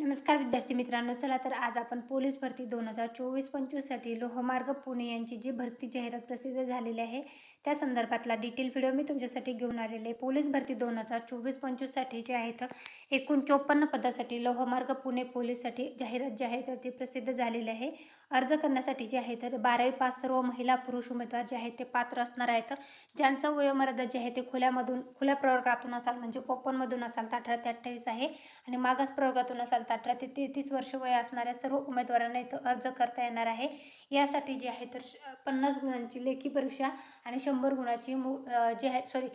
नमस्कार विद्यार्थी मित्रांनो चला तर आज आपण पोलीस भरती दोन हजार चोवीस पंचवीससाठी लोहमार्ग पुणे यांची जी भरती जाहिरात प्रसिद्ध झालेली आहे त्या संदर्भातला डिटेल व्हिडिओ मी तुमच्यासाठी घेऊन आलेले पोलीस भरती दोन हजार चोवीस पंचवीससाठी जे आहेत एकूण चोपन्न पदासाठी लोहमार्ग पुणे पोलीससाठी जाहिरात जी आहे तर ती प्रसिद्ध झालेली आहे. अर्ज करण्यासाठी जे आहे तर बारावी पास सर्व महिला पुरुष उमेदवार जे आहेत ते पात्र असणार आहेत. ज्यांचं वयोमर्यादा जे आहे ते खुल्यामधून खुल्या प्रवर्गातून असाल म्हणजे ओपनमधून असाल तर अठरा ते अठ्ठावीस आहे. आणि मागास प्रवर्गातून असाल अठरा ते तेहतीस वर्ष वय असणाऱ्या सर्व उमेदवारांना इथं अर्ज करता येणार आहे. यासाठी जे आहे तर श- पन्नास गुणांची लेखी परीक्षा आणि शंभर गुणाची मु जे आहे सॉरी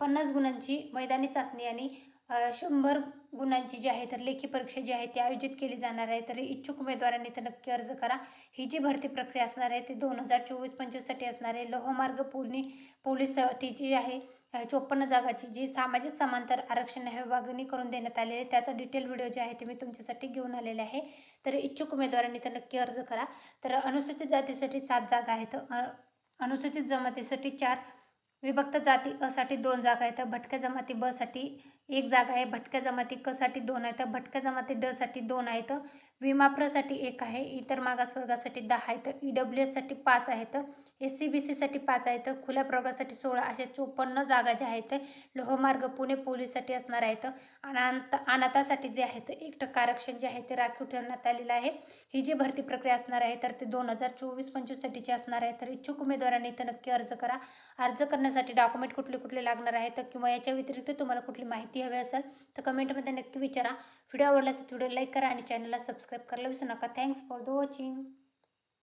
पन्नास गुणांची मैदानी चाचणी आणि शंभर गुणांची जी आहे तर लेखी परीक्षा जी आहे ती आयोजित केली जाणार आहे. तर इच्छुक उमेदवारांनी तर नक्की अर्ज करा. ही जी भरती प्रक्रिया असणार आहे ती दोन हजार चोवीस पंचवीससाठी असणार आहे. लोहमार्ग पुणे पोलीससाठी जी आहे चोपन्न जागाची जी सामाजिक समांतर आरक्षण आहे विभागणी करून देण्यात आलेली आहे त्याचा डिटेल व्हिडिओ जे आहे ते मी तुमच्यासाठी घेऊन आलेले आहे. तर इच्छुक उमेदवारांनी तर नक्की अर्ज करा. तर अनुसूचित जातीसाठी सात जागा आहेत. अनुसूचित जमातीसाठी चार विभक्त जाती असाठी दोन जागा आहेत. भटक्या जमाती ब साठी एक जागा आहे. भटक्या जमाती क साठी दोन आहेत. भटक्या जमाती ड साठी दोन आहेत. विमाप्रसाठी एक आहे इतर मागासवर्गासाठी दहा आहेत ई डब्ल्यू एससाठी पाच आहेत एस सी बी सीसाठी पाच आहेत खुल्या प्रवर्गासाठी सोळा अशा चोपन्न जागा ज्या आहेत लोहमार्ग पुणे पोलीससाठी असणार आहेत. अनाथ अनाथासाठी जे आहेत एक टक्का आरक्षण जे आहे ते राखीव ठेवण्यात आलेलं आहे. ही जी भरती प्रक्रिया असणार आहे तर ते दोन हजार चोवीस पंचवीससाठीची असणार आहे तर इच्छुक उमेदवारांनी इथं नक्की अर्ज करा. अर्ज करण्यासाठी डॉक्युमेंट कुठले कुठले लागणार आहेत किंवा याच्या व्यतिरिक्त तुम्हाला कुठली माहिती हवी असेल तर कमेंटमध्ये नक्की विचारा. व्हिडिओ आवडल्यास व्हिडिओ लाईक करा आणि चॅनलला सबस्क्राईब करायला विसरू नका. Thanks for the watching